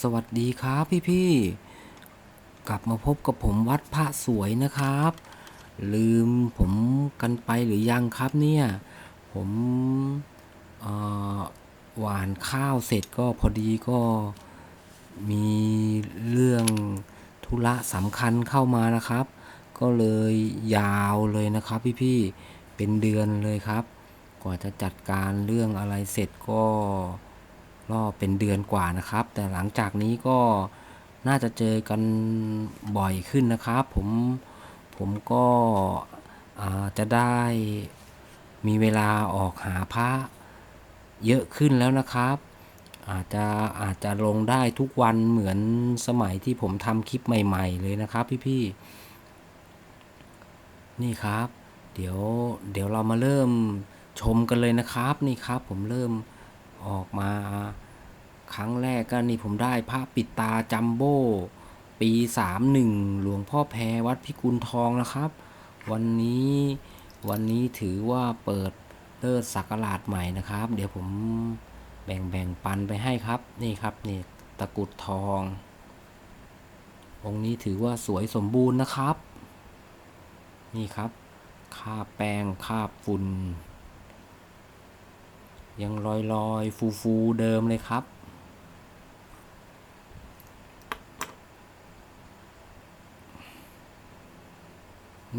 สวัสดีครับพี่พี่ๆ กลับมาพบกับผมวัดพระสวยนะครับ ลืมผมกันไปหรือยังครับเนี่ย ผมหวานข้าวเสร็จก็พอดีก็มีเรื่องธุระสำคัญเข้ามานะครับ ก็เลยยาวเลยนะครับพี่พี่ๆเป็นเดือนเลยครับ กว่าจะจัดการเรื่องอะไรเสร็จก็ ก็เป็นเดือนกว่านะครับ แต่หลังจากนี้ก็น่าจะเจอกันบ่อยขึ้นนะครับ ผมผมก็จะได้มีเวลาออกหาพระเยอะขึ้นแล้วนะครับ อาจจะอาจจะลงได้ทุกวันเหมือนสมัยที่ผมทำคลิปใหม่ ๆ เลยนะครับพี่ๆนี่ครับ เดี๋ยวเดี๋ยวเรามาเริ่มชมกันเลยนะครับนี่ครับ ผมเริ่ม ออกมา ครั้งแรกก็นี่ผมได้พระปิดตาจัมโบ้ปี 31 หลวงพ่อแพรวัดพิกุลทองนะครับ วันนี้วันนี้ถือว่าเปิดเลิศศักราชใหม่นะครับ เดี๋ยวผมแบ่งแบ่งปันไปให้ครับ นี่ครับนี่ตะกุดทอง องค์นี้ถือว่าสวยสมบูรณ์นะครับ นี่ครับคาบแป้งคาบฝุ่น ยังลอยลอยฟูฟูเดิมเลยครับ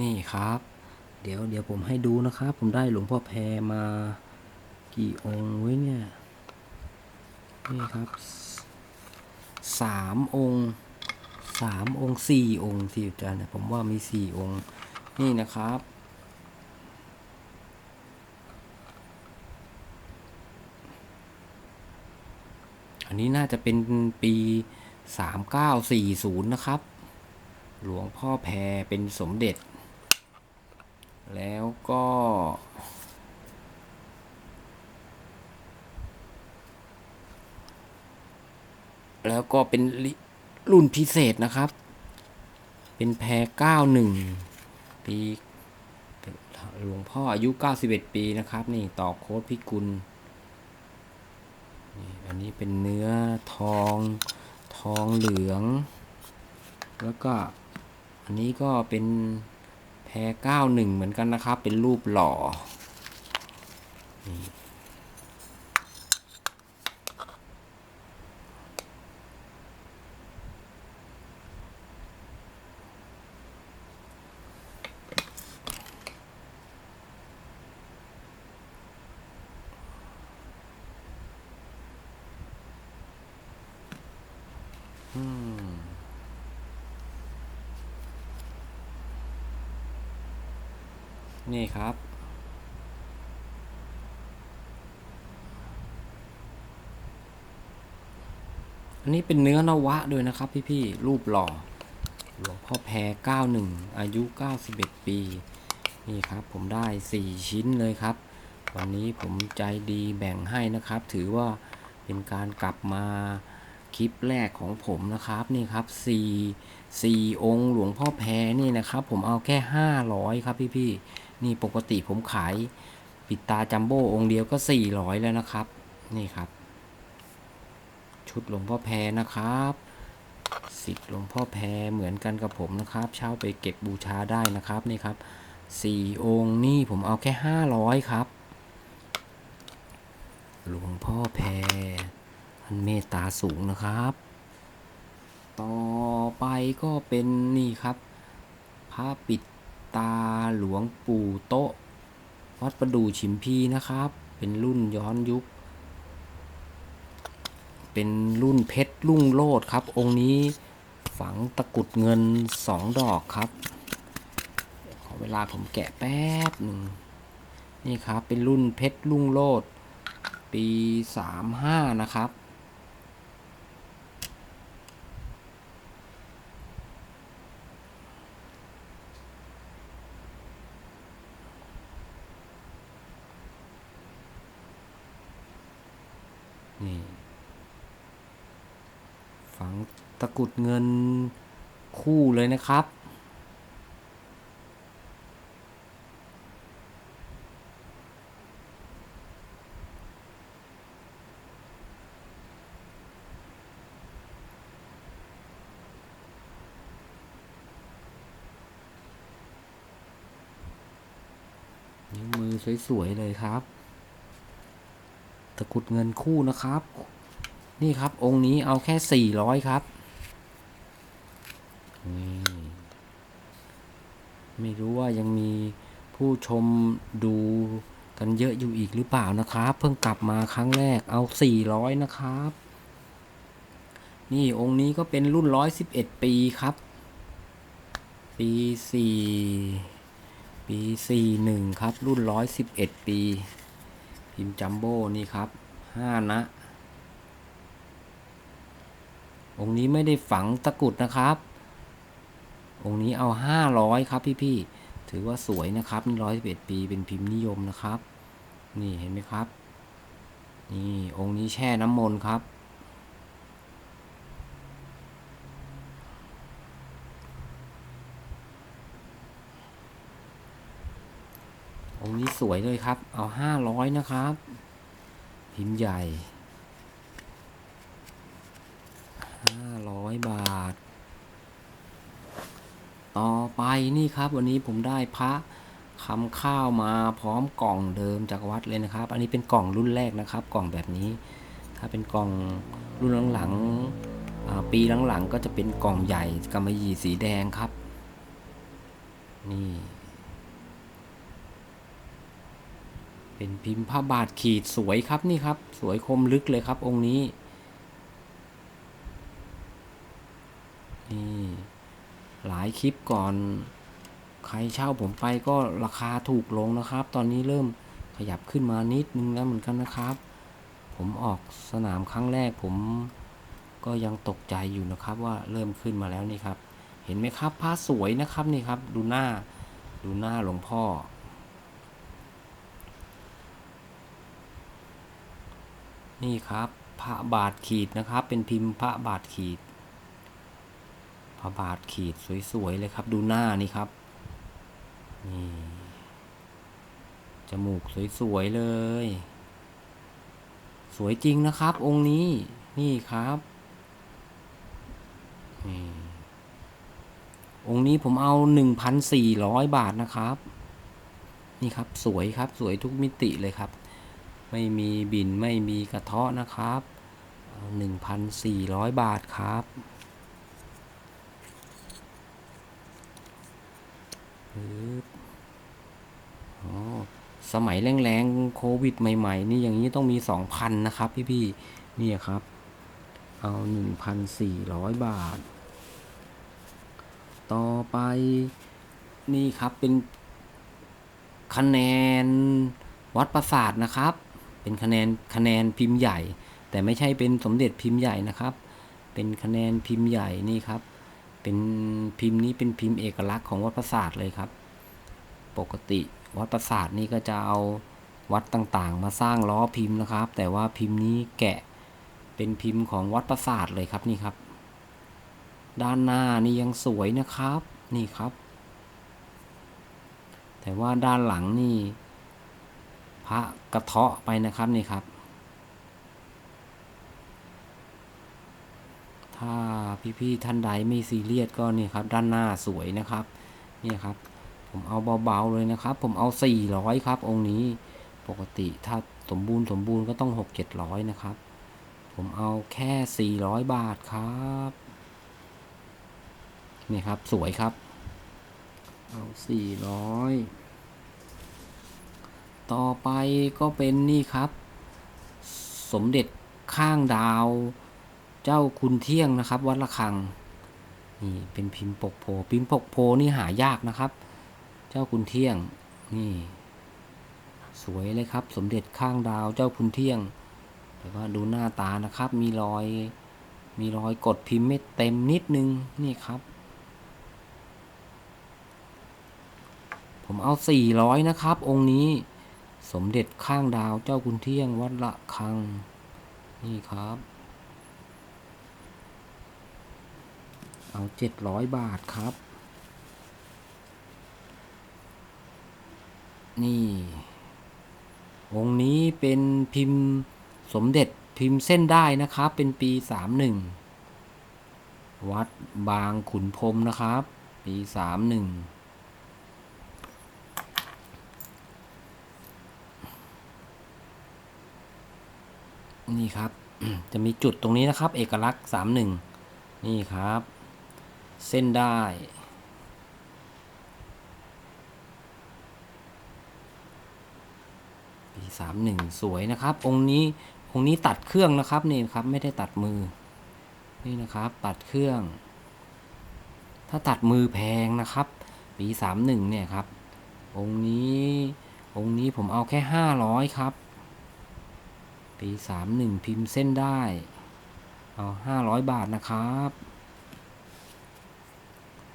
นี่ครับ เดี๋ยวเดี๋ยวผมให้ดูนะครับ ผมได้หลวงพ่อแพรมากี่องค์ไว้เนี่ย นี่ครับสามองค์สามองค์สี่องค์ที่อาจารย์เนี่ยผมว่ามีสี่องค์ นี่นะครับ อันนี้น่าจะเป็นปี 3940 นะครับ หลวงพ่อแพรเป็นสมเด็จ แล้วก็ แล้วก็เป็นรุ่นพิเศษนะครับ เป็นแพร91 ปีหลวงพ่ออายุ 91 ปีนะครับ นี่ต่อโค้ดพิกุล อันนี้เป็นเนื้อทองทองเหลือง แล้วก็อันนี้ก็เป็นแพรเก้าหนึ่งเหมือนกันนะครับ เป็นรูปหล่อนี่ นี่ครับ อันนี้เป็นเนื้อนวะด้วยนะครับพี่ๆ รูปหล่อ หลวงพ่อแพร91 อายุ 91 ปี นี่ครับผมได้ 4 ชิ้นเลยครับ วันนี้ผมใจดีแบ่งให้นะครับ ถือว่าเป็นการกลับมาคลิปแรกของผมนะครับ นี่ครับ4 4องค์หลวงพ่อแพรนี่นะครับ ผมเอาแค่ 500 ครับพี่ๆ นี่ปกติผมขายปิดตาจัมโบ้องเดียวก็ 400 แล้วนะครับ นี่ครับ ชุดหลวงพ่อแพรนะครับสิทธิ์หลวงพ่อแพรเหมือนกันกับผมนะครับ เช่าไปเก็บบูชาได้นะครับนี่ครับสี่องค์นี่ผมเอาแค่ห้าร้อยครับ หลวงพ่อแพรท่านเมตตาสูงนะครับ ต่อไปก็เป็นนี่ครับ พระปิด ตาหลวงปู่โต๊ะวัดประดู่ฉิมพีนะครับ เป็นรุ่นย้อนยุค เป็นรุ่นเพชรลุ่งโลดครับ องค์นี้ฝังตะกุดเงินสองดอกครับ ขอเวลาผมแกะแป๊บหนึ่งนี่ครับ เป็นรุ่นเพชรลุ่งโลดปีสามห้านะครับ ตะกุดเงินคู่เลยนะครับ นิ้วมือสวยๆ เลยครับ ตะกุดเงินคู่นะครับ นี่ครับองค์นี้เอาแค่สี่ร้อยครับ นี่ไม่รู้ว่ายังมีผู้ชมดูกันเยอะอยู่อีกหรือเปล่านะครับ เพิ่งกลับมาครั้งแรกเอาสี่ร้อยนะครับ นี่องค์นี้ก็เป็นรุ่นร้อยสิบเอ็ดปีครับ ปีสี่ปีสี่หนึ่งครับ รุ่นร้อยสิบเอ็ดปี พิมพ์จัมโบ้นี่ครับห้านะ องค์นี้ไม่ได้ฝังตะกุดนะครับ องค์นี้เอาห้าร้อยครับพี่ๆถือว่าสวยนะครับนี่ร้อยสิบเอ็ดปีเป็นพิมพ์นิยมนะครับ นี่เห็นไหมครับ นี่องค์นี้แช่น้ำมนต์ครับ องค์นี้สวยเลยครับ เอาห้าร้อยนะครับ พิมพ์ใหญ่ห้าร้อยบาท ต่อไปนี่ครับ วันนี้ผมได้พระคำข้าวมาพร้อมกล่องเดิมจากวัดเลยนะครับ อันนี้เป็นกล่องรุ่นแรกนะครับ กล่องแบบนี้ ถ้าเป็นกล่องรุ่นหลังๆปีหลังๆก็จะเป็นกล่องใหญ่กำมะหยี่สีแดงครับ นี่ เป็นพิมพ์ผ้าบาทขีดสวยครับนี่ครับ สวยคมลึกเลยครับองค์นี้ หลายคลิปก่อน ใครเช่าผมไปก็ราคาถูกลงนะครับ ตอนนี้เริ่มขยับขึ้นมานิดนึงแล้วเหมือนกันนะครับ ผมออกสนามครั้งแรกผมก็ยังตกใจอยู่นะครับว่าเริ่มขึ้นมาแล้วนี่ครับ เห็นไหมครับผ้าสวยนะครับนี่ครับ ดูหน้าดูหน้าหลวงพ่อ นี่ครับพระบาทขีดนะครับ เป็นพิมพ์พระบาทขีด พระบาทขีดสวยๆเลยครับ ดูหน้านี่ครับ นี่ จมูกสวยๆเลย สวยจริงนะครับ องค์นี้ นี่ครับนี่องค์นี้ผมเอาหนึ่งพันสี่ร้อยบาทนะครับ นี่ครับสวยครับสวยทุกมิติเลยครับ ไม่มีบินไม่มีกระเทาะนะครับหนึ่งพันสี่ร้อยบาทครับ ปึ๊บอ๋อ สมัยแรงๆโควิดใหม่ๆ นี่อย่างนี้ต้องมีสองพันนะครับ พี่ๆนี่ครับ เอาหนึ่งพันสี่ร้อยบาท ต่อไปนี่ครับเป็นคะแนนวัดประสาทนะครับ เป็นคะแนนคะแนนพิมพ์ใหญ่ แต่ไม่ใช่เป็นสมเด็จพิมพ์ใหญ่นะครับ เป็นคะแนนพิมพ์ใหญ่นี่ครับ เป็นพิมพ์นี้เป็นพิมพ์เอกลักษณ์ของวัดประสาทเลยครับ ปกติวัดประสาทนี่ก็จะเอาวัดต่างๆ มาสร้างล้อพิมพ์นะครับ แต่ว่าพิมพ์นี้แกะเป็นพิมพ์ของวัดประสาทเลยครับนี่ครับ ด้านหน้านี่ยังสวยนะครับนี่ครับ แต่ว่าด้านหลังนี่ พระกระเทาะไปนะครับนี่ครับ ถ้าพี่ๆท่านใดไม่ซีเรียสก็นี่ครับ ด้านหน้าสวยนะครับนี่ครับ ผมเอาเบาๆเลยนะครับ ผมเอา 400 ครับ องค์นี้ปกติถ้าสมบูรณ์สมบูรณ์ก็ต้อง 6 700 นะครับ ผมเอาแค่ 400 บาทครับนี่ครับสวยครับ เอา 400 ต่อไปก็เป็นนี่ครับ สมเด็จข้างดาว เจ้าคุณเที่ยงนะครับ วัดระฆังนี่เป็นพิมพ์ปกโพพิมพ์ปกโพนี่หายากนะครับ เจ้าคุณเที่ยงนี่ สวยเลยครับ สมเด็จข้างดาวเจ้าคุณเที่ยงแต่ว่าดูหน้าตานะครับ มีรอยมีรอยกดพิมพ์ไม่เต็มนิดนึงนี่ครับ ผมเอาสี่ร้อยนะครับ องค์นี้สมเด็จข้างดาวเจ้าคุณเที่ยงวัดละคัง นี่ครับ เอาเจ็ดร้อยบาทครับ นี่ องค์นี้เป็นพิมพ์สมเด็จพิมพ์เส้นได้นะครับ เป็นปีสามหนึ่งวัดบางขุนพรมนะครับ ปีสามหนึ่งนี่ครับ จะมีจุดตรงนี้นะครับ เอกลักษณ์สามหนึ่งนี่ครับ เส้นได้ ปีสามหนึ่งสวยนะครับ องค์นี้องค์นี้ตัดเครื่องนะครับนี่ครับไม่ได้ตัดมือ นี่นะครับตัดเครื่อง ถ้าตัดมือแพงนะครับ ปีสามหนึ่งเนี่ยครับ องค์นี้องค์นี้ผมเอาแค่ห้าร้อยครับ ปีสามหนึ่งพิมพ์เส้นได้ เอาห้าร้อยบาทนะครับ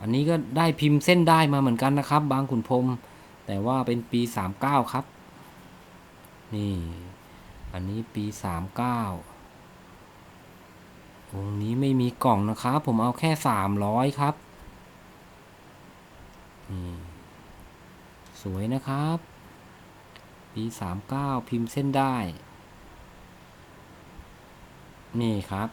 อันนี้ก็ได้พิมพ์เส้นได้มาเหมือนกันนะครับ บางขุนพรมแต่ว่าเป็นปีสามเก้าครับ นี่ อันนี้ปีสามเก้าองค์นี้ไม่มีกล่องนะครับ ผมเอาแค่สามร้อยครับ นี่ สวยนะครับ ปีสามเก้าพิมพ์เส้นได้ นี่ครับ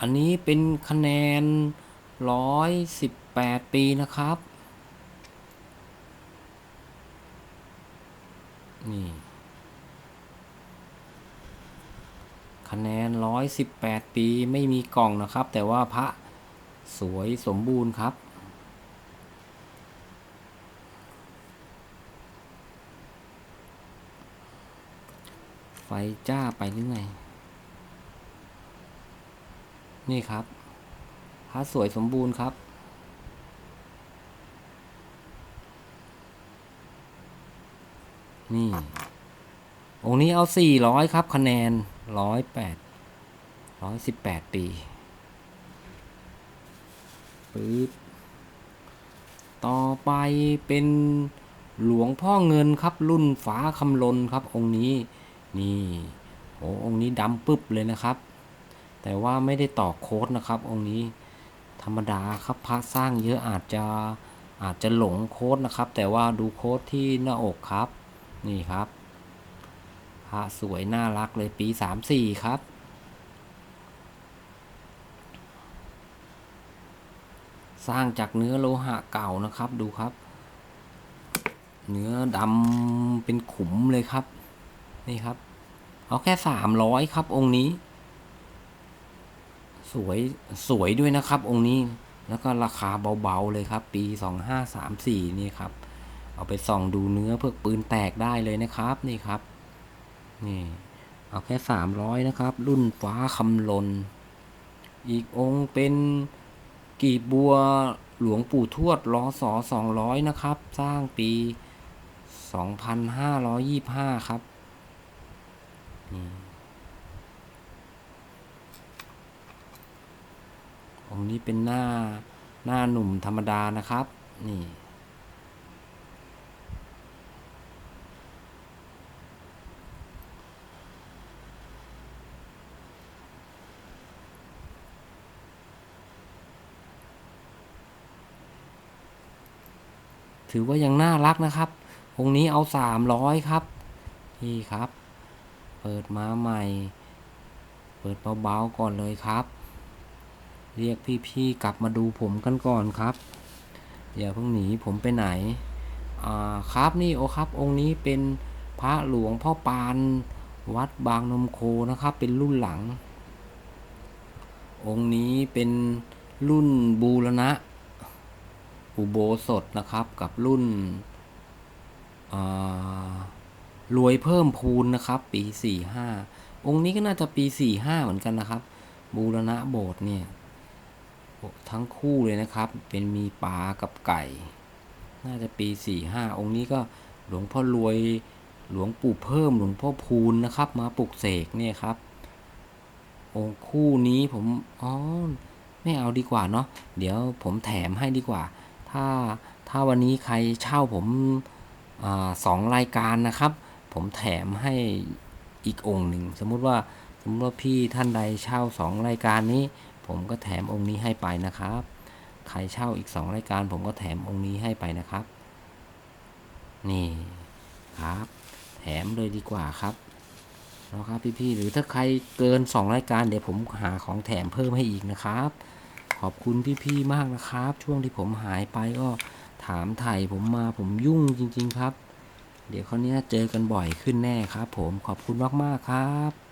อันนี้เป็นคะแนนร้อยสิบแปดปีนะครับ นี่ คะแนนร้อยสิบแปดปีไม่มีกล่องนะครับ แต่ว่าพระสวยสมบูรณ์ครับไฟจ้าไปหรือไง นี่ครับพระสวยสมบูรณ์ครับ นี่ องค์นี้เอาสี่ร้อยครับ คะแนนร้อยแปดร้อยสิบแปดปีปึ๊บต่อไปเป็นหลวงพ่อเงินครับ รุ่นฟ้าคำลนครับ องค์นี้ นี่โอ้องค์นี้ดำปึ๊บเลยนะครับ แต่ว่าไม่ได้ต่อโค้ดนะครับ องค์นี้ธรรมดาครับพระสร้างเยอะอาจจะอาจจะหลงโค้ดนะครับ แต่ว่าดูโค้ดที่หน้าอกครับ นี่ครับพระสวยน่ารักเลยปีสามสี่ครับ สร้างจากเนื้อโลหะเก่านะครับดูครับ เนื้อดำเป็นขุมเลยครับ นี่ครับ เอาแค่สามร้อยครับองค์นี้ สวยสวยด้วยนะครับองค์นี้แล้วก็ราคาเบาๆเลยครับ ปีสองห้าสามสี่นี่ครับ เอาไปส่องดูเนื้อเพื่อปืนแตกได้เลยนะครับนี่ครับนี่เอาแค่สามร้อยนะครับ รุ่นฟ้าคำลน อีกองค์เป็นกีบบัวหลวงปู่ทวดรอสอสองร้อยนะครับ สร้างปีสองพันห้าร้อยยี่ห้าครับนี่ องนี้เป็นหน้าหน้าหนุ่มธรรมดานะครับ นี่ ถือว่ายังน่ารักนะครับองนี้เอาสามร้อยครับ นี่ครับ เปิดมาใหม่ เปิดเบาๆก่อนเลยครับ เรียกพี่ๆกลับมาดูผมกันก่อนครับ อย่าเพิ่งหนีผมไปไหนอ่าครับนี่โอครับ องค์นี้เป็นพระหลวงพ่อปานวัดบางนมโคนะครับ เป็นรุ่นหลัง องค์นี้เป็นรุ่นบูรณะ อุโบสถนะครับกับรุ่นรวยเพิ่มพูนนะครับ ปีสี่ห้าองค์นี้ก็น่าจะปีสี่ห้าเหมือนกันนะครับ บูรณะโบสถ์เนี่ย ทั้งคู่เลยนะครับ เป็นมีปลากับไก่ น่าจะปีสี่ห้าองค์นี้ก็หลวงพ่อรวยหลวงปู่เพิ่มหลวงพ่อพูนนะครับ มาปลุกเสกเนี่ยครับ องค์คู่นี้ผมอ๋อไม่เอาดีกว่าเนาะเดี๋ยวผมแถมให้ดีกว่า ถ้าถ้าวันนี้ใครเช่าผมอาสองรายการนะครับ ผมแถมให้อีกองค์หนึ่งสมมุติว่าสมมติว่าพี่ท่านใดเช่าสองรายการนี้ ผมก็แถมองค์นี้ให้ไปนะครับ ใครเช่าอีกสองรายการ ผมก็แถมองค์นี้ให้ไปนะครับ นี่ครับ แถมเลยดีกว่าครับนะครับพี่ๆหรือถ้าใครเกินสองรายการเดี๋ยวผมหาของแถมเพิ่มให้อีกนะครับ ขอบคุณพี่ๆมากนะครับ ช่วงที่ผมหายไปก็ถามไถ่ผมมาผมยุ่งจริง ๆ ครับ เดี๋ยวคราวนี้เจอกันบ่อยขึ้นแน่ครับ ผมขอบคุณมากๆครับ